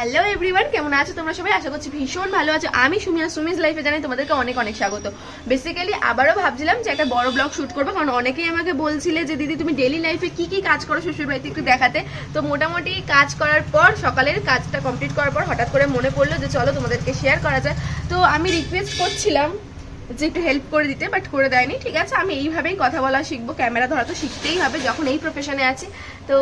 Hello everyone কেমন আছো তোমরা সবাই? আশা করছি ভীষণ ভালো আছো। আমি সুমিয়া, সুমিজ লাইফে জানি তোমাদেরকে অনেক অনেক স্বাগত। বেসিক্যালি আবারও ভাবছিলাম যে একটা বড় ব্লগ শ্যুট করব, কারণ অনেকেই আমাকে বলছিলে যে, দিদি, তুমি ডেলি লাইফে কি কি কাজ করো শ্বশুর বাড়িতে একটু দেখাতে? তো মোটামুটি কাজ করার পর, সকালের কাজটা কমপ্লিট করার পর হঠাৎ করে মনে পড়ল যে, চলো তোমাদেরকে শেয়ার করা যায় তো আমি রিকোয়েস্ট করছিলাম যে একটু হেল্প করে দিতে বাট করে দেয়নি, ঠিক আছে? আমি এইভাবেই কথা বলা শিখব ক্যামেরা ধরা তো শিখতেই হবে যখন এই প্রফেশনে আছি। তো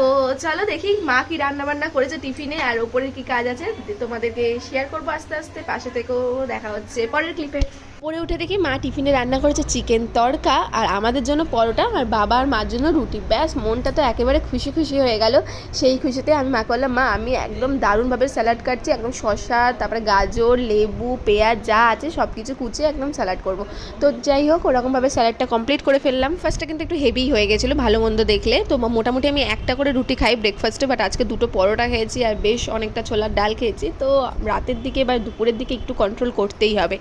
চলো দেখি মা কি রান্নাবান্না করেছে টিফিনে, আর ওপরের কি কাজ আছে, তোমাদেরকে শেয়ার করব আস্তে আস্তে, পাশে থেকেও দেখা হচ্ছে পরের ক্লিপে পরে উঠে দেখি মা টিফিনে রান্না করেছে চিকেন তড়কা আর আমাদের জন্য পরোটা আর বাবা আর মার জন্য রুটি। ব্যাস, মনটা তো একেবারে খুশি খুশি হয়ে গেল। সেই খুশিতে আমি মাকে বললাম, মা, আমি একদম দারুণভাবে স্যালাড কাটছি, একদম শসা, তারপরে গাজর, লেবু, পেঁয়াজ যা আছে সব কিছু কুচিয়ে একদম স্যালাড করব। তো যাই হোক, ওরকমভাবে স্যালাডটা কমপ্লিট করে ফেললাম। ফার্স্টটা কিন্তু একটু হেভি হয়ে গেছিল, ভালো মন্দ দেখলে। তো মোটামুটি আমি একটা করে রুটি খাই ব্রেকফাস্টে বাট আজকে দুটো পরোটা খেয়েছি, আর বেশ অনেকটা ছোলার ডাল খেয়েছি। তো রাতের দিকে বা দুপুরের দিকে একটু কন্ট্রোল করতেই হবে।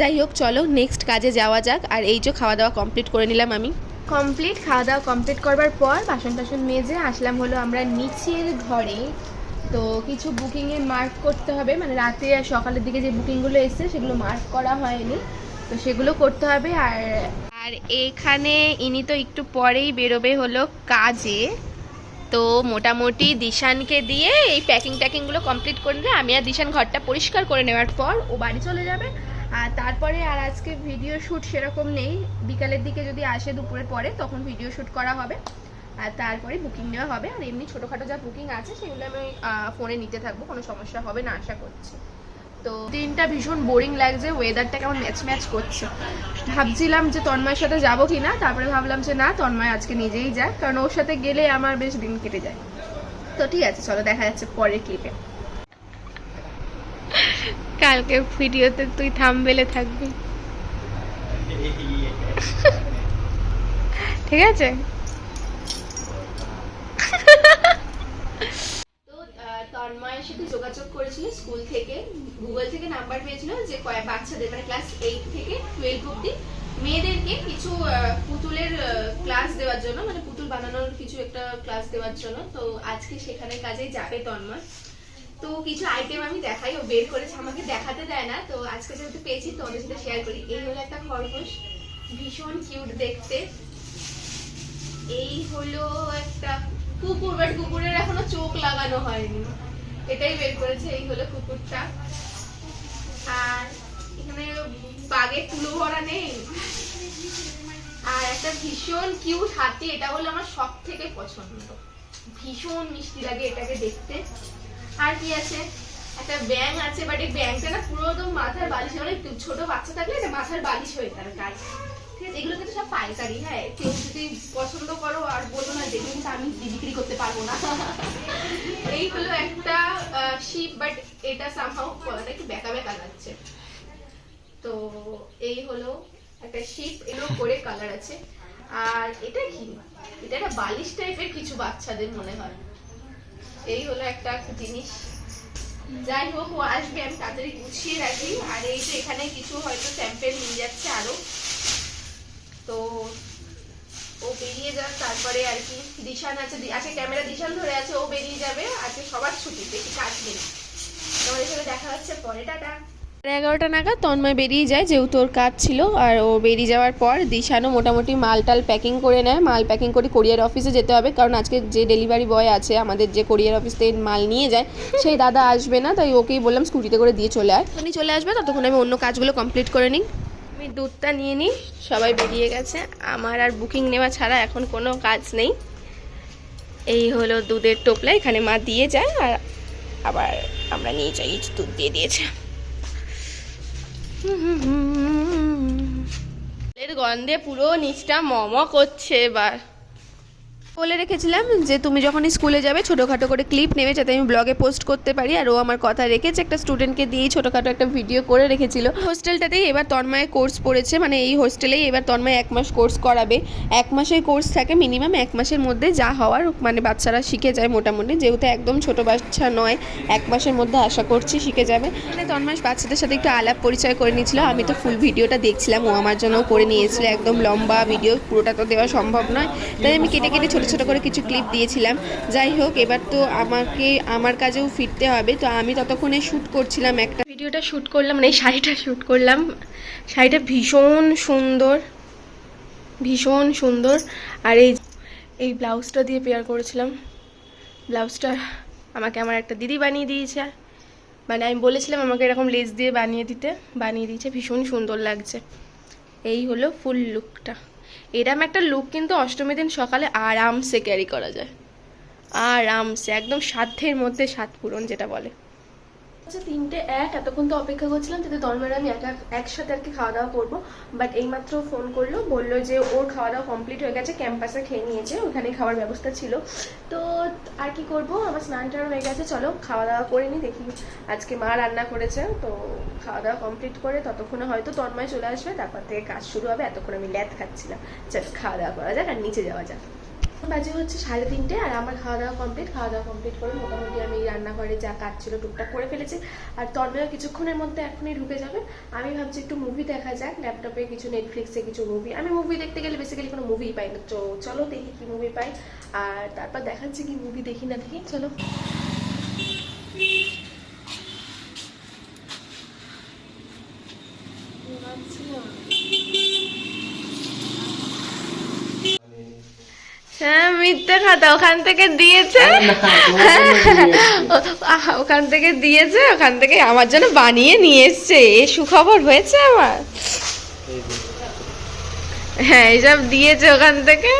যাই হোক চলো নেক্সট কাজে যাওয়া যাক। আর এই যে খাওয়া দাওয়া কমপ্লিট করে নিলাম আমি। কমপ্লিট খাওয়া দাওয়া কমপ্লিট করবার পর বাসন টাসন মেজে আসলাম হলো আমরা নিচের ঘরে। তো কিছু বুকিংয়ে মার্ক করতে হবে। মানে রাতে আর সকালের দিকে যে বুকিংগুলো এসছে, সেগুলো মার্ক করা হয়নি। তো সেগুলো করতে হবে। আর আর এখানে ইনি তো একটু পরেই বেরোবে হলো কাজে। তো মোটামুটি দিশানকে দিয়ে এই প্যাকিং ট্যাকিংগুলো কমপ্লিট করে নিলে, আমি আর দিশান ঘরটা পরিষ্কার করে নেওয়ার পর ও বাড়ি চলে যাবে। আর তারপরে আর আজকে ভিডিও শ্যুট সেরকম নেই। বিকালের দিকে যদি আসে দুপুরের পরে, তখন ভিডিও শ্যুট করা হবে। আর তারপরে বুকিং নেওয়া হবে। আর এমনি ছোটোখাটো যা বুকিং আছে, সেগুলো আমি ফোনে নিতে থাকব। কোনো সমস্যা হবে না, আশা করছি। তো দিনটা ভীষণ বোরিং লাগছে। ওয়েদারটা কেমন ম্যাচ ম্যাচ করছে। ভাবছিলাম যে তন্ময়ের সাথে যাব কি না তারপরে ভাবলাম যে না, তন্ময় আজকে নিজেই যায় কারণ ওর সাথে গেলে আমার বেশ দিন কেটে যায়। তো ঠিক আছে, চলো দেখা যাচ্ছে পরের ক্লিপে কালকে ভিডিওতে তুই থামবেলে থাকবি। ঠিক আছে? তন্ময়ের সাথে যোগাযোগ করেছিল স্কুল থেকে। গুগল থেকে নাম্বার পেয়েছিল যে বাচ্চাদের মানে ক্লাস এইট থেকে টুয়েলভ অব্দি মেয়েদেরকে কিছু পুতুলের ক্লাস দেওয়ার জন্য মানে পুতুল বানানোর কিছু একটা ক্লাস দেওয়ার জন্য। তো আজকে সেখানে কাজে যাবে তন্ময় তো কিছু আইটেম আমি দেখাই, ও বের করেছে, আমাকে দেখাতে দেয় না, তো আজকে যেহেতু পেয়েছি তোমাদের সাথে শেয়ার করি। এই হলো একটা খরগোশ, ভীষণ কিউট দেখতে। এই হলো একটা কুকুর বাট কুকুরের এখনও চোখ লাগানো হয়নি। এটাই বের করেছে, এই হলো কুকুরটা। আর এখানে বাঘের তুলো ভরা নেই। আর একটা ভীষণ কিউট হাতি, এটা হলো আমার সব থেকে পছন্দ। ভীষণ মিষ্টি লাগে এটাকে দেখতে। আর কি আছে? একটা ব্যাং আছে বাট এই ব্যাংটা না পুরো একদম মাথার বালিশ অনেক ছোট বাচ্চা থাকলে এটা মাথার বালিশ হয়ে তার কাজ ঠিক আছে? এগুলো কিন্তু সব পাইকারি হ্যাঁ? কেউ যদি পছন্দ করো আর বলো না যে কিন্তু আমি বিক্রি করতে পারব না। এই হলো একটা শিপ বাট এটা সামহাও গলাটা একটু বেকা বেকা লাগছে। তো এই হলো একটা শিপ এগুলো করে কালার আছে। আর এটা কি? এটা একটা বালিশ টাইপের কিছু বাচ্চাদের মনে হয়। এই হলো একটা জিনিস। যাই হোক, ও আসবে, আমি তাড়াতাড়ি গুছিয়ে রাখি। আর এই যে এখানে কিছু হয়তো স্যাম্পেল নিয়ে যাচ্ছে আরও। তো ও বেরিয়ে যাক, তারপরে আর কি দিশান আছে। আজকে ক্যামেরা দিশান ধরে আছে, ও বেরিয়ে যাবে। আজকে সবার ছুটি, বেশি কাজ নেই। তোমাদের সাথে দেখা হচ্ছে, পরে, টাটা। এগারোটা নাগাদ তন্ময় বেরিয়ে যায়, যেহেতু ওর কাজ ছিল। আর ও বেরিয়ে যাওয়ার পর দিশানও মোটামুটি মাল টাল প্যাকিং করে নেয়। মাল প্যাকিং করে কোরিয়ার অফিসে যেতে হবে, কারণ আজকে যে ডেলিভারি বয় আছে, আমাদের যে কোরিয়ার অফিস থেকে মাল নিয়ে যায়, সেই দাদা আসবে না। তাই ওকেই বললাম স্কুটিতে করে দিয়ে চলে আয়। উনি চলে আসবে, ততক্ষণ আমি অন্য কাজগুলো কমপ্লিট করে নিই। আমি দুধটা নিয়ে নিই, সবাই বেরিয়ে গেছে। আমার আর বুকিং নেওয়া ছাড়া এখন কোনো কাজ নেই। এই হলো দুধের টোপলা, এখানে মা দিয়ে যায়, আর আবার আমরা নিয়ে যাই, দুধ দিয়ে দিয়েছে। এর গন্ধে পুরো নিচটা মম করছে এবার। বলে রেখেছিলাম যে তুমি যখন স্কুলে যাবে ছোটোখাটো করে ক্লিপ নেবে যাতে আমি ব্লগে পোস্ট করতে পারি। আর ও আমার কথা রেখেছে একটা স্টুডেন্টকে দিয়েই ছোটোখাটো একটা ভিডিও করে রেখেছিল। হোস্টেলটাতেই এবার তন্ময় কোর্স পড়েছে। মানে এই হোস্টেলেই এবার তন্ময় এক মাস কোর্স করাবে। এক মাসের কোর্স থাকে মিনিমাম এক মাসের মধ্যে যা হওয়ার মানে বাচ্চারা শিখে যায় মোটামুটি। যেহেতু একদম ছোট বাচ্চা নয়, এক মাসের মধ্যে আশা করছি শিখে যাবে। মানে তন্ময় বাচ্চাদের সাথে একটু আলাপ পরিচয় করে নিয়েছিল। আমি তো ফুল ভিডিওটা দেখছিলাম। ও আমার জন্য করে নিয়েছিল। একদম লম্বা ভিডিও পুরোটা তো দেওয়া সম্ভব নয়। তাই আমি কেটে কেটে ছোটো ছোট ছোট করে কিছু ক্লিপ দিয়েছিলাম। যাই হোক, এবার তো আমাকে, আমার কাজেও ফিরতে হবে। তো আমি ততক্ষণে শ্যুট করছিলাম একটা। ভিডিওটা শ্যুট করলাম মানে এই শাড়িটা শ্যুট করলাম। শাড়িটা ভীষণ সুন্দর ভীষণ সুন্দর। আর এই এই ব্লাউজটা দিয়ে পেয়ার করেছিলাম। ব্লাউজটা আমাকে আমার একটা দিদি বানিয়ে দিয়েছে। মানে আমি বলেছিলাম আমাকে এরকম লেস দিয়ে বানিয়ে দিতে। বানিয়ে দিয়েছে, ভীষণ সুন্দর লাগছে। এই হলো ফুল লুকটা এরম একটা লুক কিন্তু অষ্টমী দিন সকালে আরামসে ক্যারি করা যায়। আরামসে, একদম সাধ্যের মধ্যে সাত পূরণ যেটা বলে। তিনটে এক, এতক্ষণ তো অপেক্ষা করছিলাম যাতে আমি একা একসাথে আর কি খাওয়া দাওয়া করব। বাট এইমাত্র ফোন করল, বলল যে ওর খাওয়া দাওয়া কমপ্লিট হয়ে গেছে ক্যাম্পাসে খেয়ে নিয়েছে, ওখানে খাওয়ার ব্যবস্থা ছিল। তো আর কি করব, আমার হয়ে গেছে, চলো খাওয়া দাওয়া করে নি, দেখি আজকে মা রান্না করেছে, তো খাওয়া দাওয়া কমপ্লিট করে ততক্ষণে হয়তো তন্ময় চলে আসবে, তারপর থেকে কাজ শুরু হবে, এতক্ষণ আমি ল্যাদ খাচ্ছিলাম। খাওয়া দাওয়া করা যাক আর নিচে যাওয়া যাক। বাজে হচ্ছে সাড়ে তিনটে আর আমার খাওয়া দাওয়া কমপ্লিট খাওয়া দাওয়া কমপ্লিট করে মোটামুটি আমি রান্নাঘরে যা কাজ ছিল টুকটাক করে ফেলেছি। আর তন্ময় কিছুক্ষণের মধ্যে এখনই ঢুকে যাবে। আমি ভাবছি একটু মুভি দেখা যাক ল্যাপটপে কিছু নেটফ্লিক্সে কিছু মুভি আমি মুভি দেখতে গেলে বেসিক্যালি কোনো মুভি পাই না। চলো দেখি কি মুভি পাই। আর তারপর দেখাচ্ছি কি মুভি দেখি না দেখি। চলো। হ্যাঁ মিথ্যে খাতা ওখান থেকে দিয়েছে। ওখান থেকে দিয়েছে। ওখান থেকে আমার জন্য বানিয়ে নিয়ে এসছে। এ সুখবর হয়েছে আমার? হ্যাঁ এইসব দিয়েছে ওখান থেকে।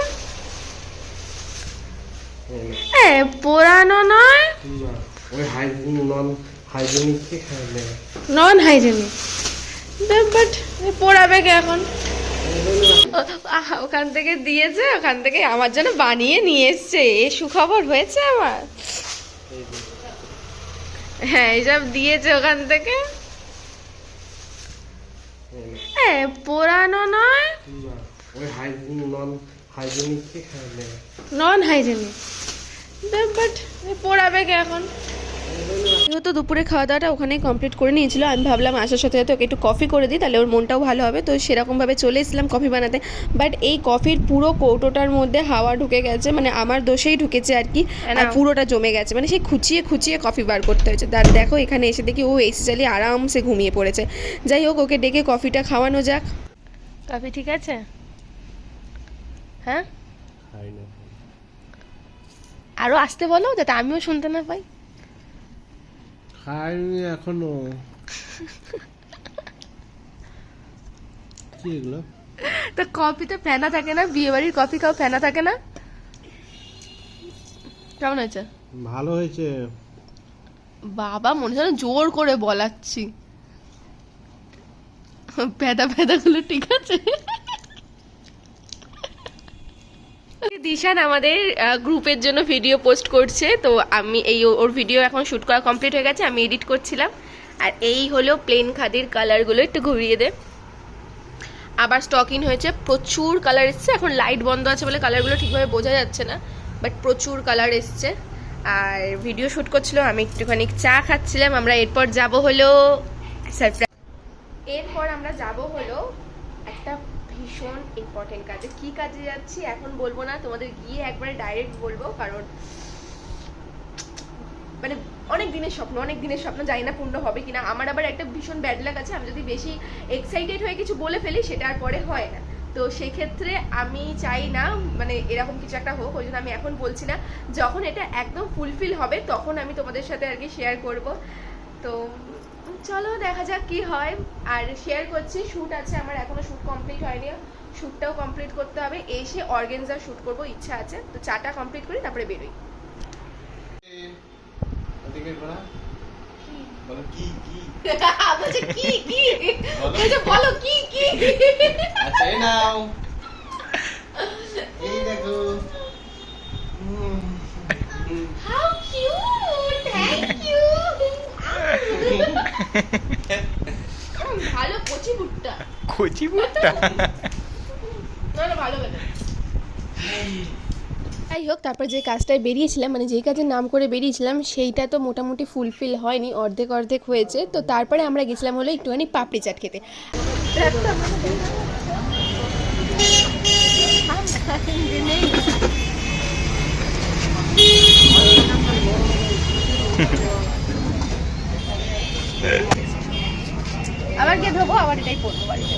এ পোড়ানো নয়? নন হাইজিনিক বাট পোড়াবে কে এখন? ওখান থেকে দিয়েছে ওখান থেকে আমার জন্য বানিয়ে নিয়ে এসছে। এ সুখবর হয়েছে আমার? হ্যাঁ এইসব দিয়েছে ওখান থেকে। এ পোড়ানো নয়? নন হাইজেনিক বাট পোড়াবে কে এখন? যেহেতু দুপুরে খাওয়া দাওয়াটা ওখানেই কমপ্লিট করে নিয়েছিল আমি ভাবলাম আসার সাথে সাথে ওকে একটু কফি করে দিই তাহলে ওর মনটাও ভালো হবে। তো সেরকমভাবে চলে এসেছিলাম কফি বানাতে। বাট এই কফির পুরো কৌটোটার মধ্যে হাওয়া ঢুকে গেছে মানে আমার দোষেই ঢুকেছে আর কি। আর পুরোটা জমে গেছে মানে সেই খুচিয়ে খুচিয়ে কফি বার করতে হয়েছে। তার দেখো এখানে এসে দেখি ও এসি চালিয়ে আরামসে ঘুমিয়ে পড়েছে। যাই হোক ওকে ডেকে কফিটা খাওয়ানো যাক। কফি ঠিক আছে? হ্যাঁ? আরও আসতে বলো যাতে আমিও শুনতে না পাই। খাইনি এখনও। কি এগুলো? তো কফিতে ফেনা থাকে না? বিয়ে বাড়ির কফি খাও ফেনা থাকে না? কেমন হয়েছে? ভালো হয়েছে। বাবা মনে হয় জোর করে বলাচ্ছি। প্যাদা প্যাদা গুলো ঠিক আছে? দিশান আমাদের গ্রুপের জন্য ভিডিও পোস্ট করছে, তো আমি এই ওর ভিডিও এখন শ্যুট করা কমপ্লিট হয়ে গেছে, আমি এডিট করছিলাম। আর এই হলো প্লেন খাদির কালারগুলো একটু ঘুরিয়ে দে। আবার স্টক হয়েছে, প্রচুর কালার এসছে, এখন লাইট বন্ধ আছে বলে কালারগুলো ঠিকভাবে বোঝা যাচ্ছে না বাট প্রচুর কালার এসছে। আর ভিডিও শ্যুট করছিল, আমি একটুখানি চা খাচ্ছিলাম, আমরা এরপর যাব হলো সারপ্রাইজ এরপর আমরা যাব হলো একটা ভীষণ ইম্পর্টেন্ট কাজে। কি কাজে যাচ্ছি এখন বলব না, তোমাদের গিয়ে একবারে ডাইরেক্ট বলব, কারণ মানে অনেক দিনের স্বপ্ন, অনেক দিনের স্বপ্ন, জানি না পূর্ণ হবে কিনা। আমার আবার একটা ভীষণ ব্যাড লাগ আছে, আমি যদি বেশি এক্সাইটেড হয়ে কিছু বলে ফেলি, সেটা আর পরে হয় না। তো সেক্ষেত্রে আমি চাই না মানে এরকম কিছু একটা হোক, ওই জন্য আমি এখন বলছি না। যখন এটা একদম ফুলফিল হবে, তখন আমি তোমাদের সাথে আর কি শেয়ার করব। তো চলো দেখা যাক কি হয়। আর শেয়ার করছি শ্যুট আছে আমার এখনও শ্যুট কমপ্লিট হয়নি। শ্যুটটাও কমপ্লিট করতে হবে। এসে অর্গেনজা শ্যুট করব ইচ্ছা আছে। তো চাটা কমপ্লিট করি তারপরে বেরোই। বলো কি কি? বলো কি কি? বলো। কি কি আচ্ছা এই নাও এই দেখো হুম, হুম। হাউ কিউট থ্যাংক ইউ ভালো কচি ভুট্টা যাই হোক, তারপর যে কাজটায় বেরিয়েছিলাম মানে যেই কাজের নাম করে বেরিয়েছিলাম, সেইটা তো মোটামুটি ফুলফিল হয়নি, অর্ধেক অর্ধেক হয়েছে। তো তারপরে আমরা গেছিলাম হলো একটুখানি পাপড়ি চাট খেতে। আবার গিয়ে ধোবো আবার এটাই পড়ব বাড়িতে।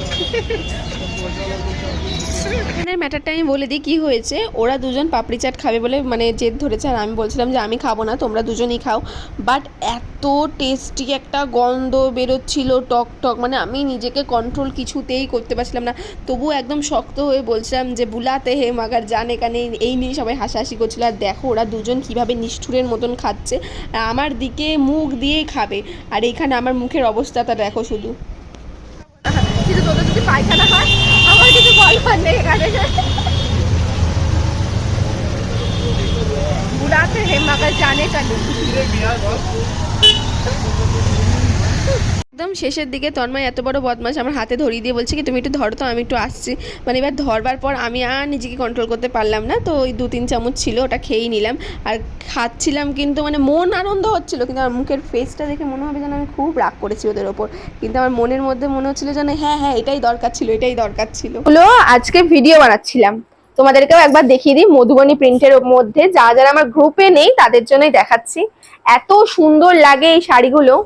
এখানের ম্যাটারটা আমি বলে দিই, কি হয়েছে? ওরা দুজন পাপড়ি চাট খাবে বলে মানে জেদ ধরেছে, আর আমি বলছিলাম যে, আমি খাব না, তোমরা দুজনই খাও। বাট এত টেস্টি একটা গন্ধ বেরোচ্ছিল, টক টক মানে আমি নিজেকে কন্ট্রোল কিছুতেই করতে পারছিলাম না। তবুও একদম শক্ত হয়ে বলছিলাম যে, বুলাতে হে মাগার, জান এখানে এই নিয়ে সবাই হাসাহাসি করছিল। আর দেখো, ওরা দুজন কীভাবে নিষ্ঠুরের মতন খাচ্ছে, আমার দিকে মুখ দিয়েই খাবে। আর এখানে আমার মুখের অবস্থাটা দেখো শুধু। কিন্তু তোদের যদি পায়খানা হয় কিছু বলবার নেই এখানে বুড়াতে হে মাগার জানে কেন একদম শেষের দিকে তন্ময় এত বড় বদমাশ আমার হাতে ধরিয়ে দিয়ে বলছে কি, তুমি একটু ধরো তো, আমি একটু আসছি। মানে এবার ধরবার পর আমি আর নিজেকে কন্ট্রোল করতে পারলাম না। তো ওই দু তিন চামচ ছিল, ওটা খেয়েই নিলাম। আর খাচ্ছিলাম কিন্তু মানে মন আনন্দ হচ্ছিল, কিন্তু আমার মুখের ফেসটা দেখে মনে হবে যেন আমি খুব রাগ করেছি ওদের ওপর। কিন্তু আমার মনের মধ্যে মনে হচ্ছিল যেন হ্যাঁ হ্যাঁ এটাই দরকার ছিল, এটাই দরকার ছিল। হলো, আজকে ভিডিও বানাচ্ছিলাম। তোমাদেরকেও একবার দেখিয়ে দিই, মধুবনী প্রিন্টের মধ্যে। যা যারা আমার গ্রুপে নেই, তাদের জন্যই দেখাচ্ছি। এত সুন্দর লাগে এই শাড়িগুলো।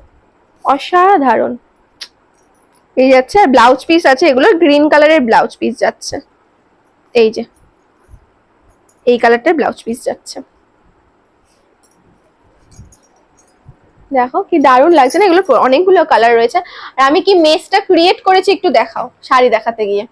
অসাধারণ। এই যাচ্ছে, আর ব্লাউজ পিস আছে, এগুলো গ্রিন কালারের ব্লাউজ পিস যাচ্ছে। এই যে, এই কালারটার ব্লাউজ পিস যাচ্ছে। দেখো কি দারুণ লাগছে না, এগুলো অনেকগুলো কালার রয়েছে। আর আমি কি মেসটা ক্রিয়েট করেছি একটু দেখাও, শাড়ি দেখাতে গিয়ে।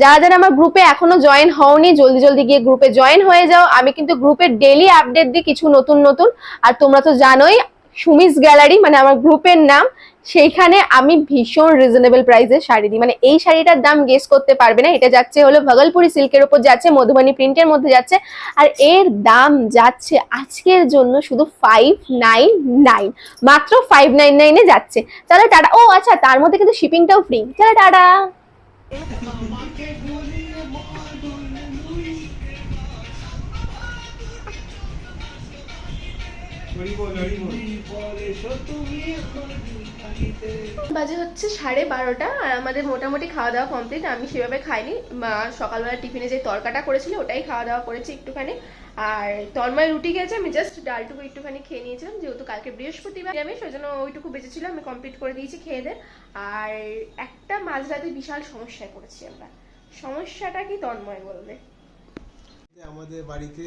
যারা যারা আমার গ্রুপে এখনও জয়েন হওনি, জলদি জলদি গিয়ে গ্রুপে জয়েন হয়ে যাও। আমি কিন্তু গ্রুপে ডেলি আপডেট দিই, কিছু নতুন নতুন। আর তোমরা তো জানোই সুমিস গ্যালারি মানে আমার গ্রুপের নাম। সেইখানে আমি ভীষণ রিজনেবল প্রাইসে শাড়ি দিই। মানে এই শাড়িটার দাম গেস করতে পারবে না। এটা যাচ্ছে হলো ভগলপুরি সিল্কের উপর যাচ্ছে, মধুবনী প্রিন্টের মধ্যে যাচ্ছে। আর এর দাম যাচ্ছে আজকের জন্য শুধু ফাইভ নাইন নাইন মাত্র ফাইভ নাইন নাইনে যাচ্ছে। তাহলে টাটা। ও আচ্ছা তার মধ্যে কিন্তু শিপিংটাও ফ্রি তাহলে টাটা। বাজে হচ্ছে সাড়ে বারোটা আর আমাদের মোটামুটি খাওয়া দাওয়া কমপ্লিট আমি সেভাবে খাইনি। মা সকালবেলা টিফিনে যে তরকাটা করেছিল ওটাই খাওয়া দাওয়া করেছি একটুখানি। আর তন্ময় রুটি গেছে আমি জাস্ট ডালটুকু একটুখানি খেয়ে নিয়েছিলাম যেহেতু কালকে বৃহস্পতিবার আমি সেই জন্য ওইটুকু বেঁচেছিল আমি কমপ্লিট করে দিয়েছি খেয়ে দে। আর একটা মাঝরাতে বিশাল সমস্যায় পড়েছি আমরা। সমস্যাটা কি তন্ময় বলবে? আমাদের বাড়িতে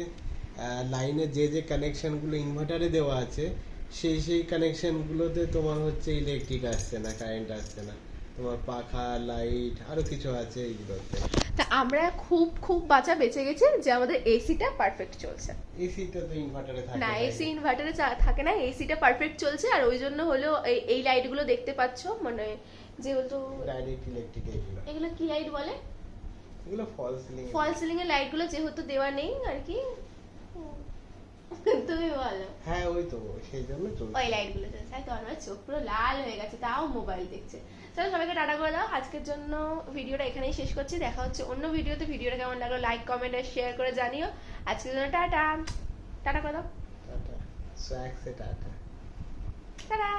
লাইনে যে যে কানেকশনগুলো ইনভার্টারে দেওয়া আছে সেই সেই কানেকশনগুলোতে তোমার হচ্ছে ইলেকট্রিক আসছে না কারেন্ট আসছে না। তোমার পাখা লাইট আরও কিছু আছে এইগুলোতে তা আমরা খুব খুব বাঁচা বেঁচে গেছি যে আমাদের এসিটা পারফেক্ট চলছে। এসিটা তো ইনভার্টারে থাকে না এসি ইনভার্টারে থাকে না এসিটা পারফেক্ট চলছে। আর ওই জন্য হলো এই- এই লাইটগুলো দেখতে পাচ্ছ মানে যেহেতু ডাইরেক্ট ইলেকট্রিক এগুলো। এগুলো কি লাইট বলে? এগুলো ফল সিলিং ফল সিলিং এর লাইটগুলো যেহেতু দেওয়া নেই আর কি। তুমি বলো। হ্যাঁ ওই তো সেই জন্য চলছে ওই লাইটগুলো চলছে আর তোমার চোখ পুরো লাল হয়ে গেছে তাও মোবাইল দেখছে। চলো সবাইকে টাটা করে দাও। আজকের জন্য ভিডিওটা এখানেই শেষ করছি। দেখা হচ্ছে অন্য ভিডিওতে ভিডিওটা কেমন লাগল লাইক কমেন্ট আর শেয়ার করে জানিও। আজকের জন্য টাটা। টাটা করে দাও। টাটা। টাটা। টাটা।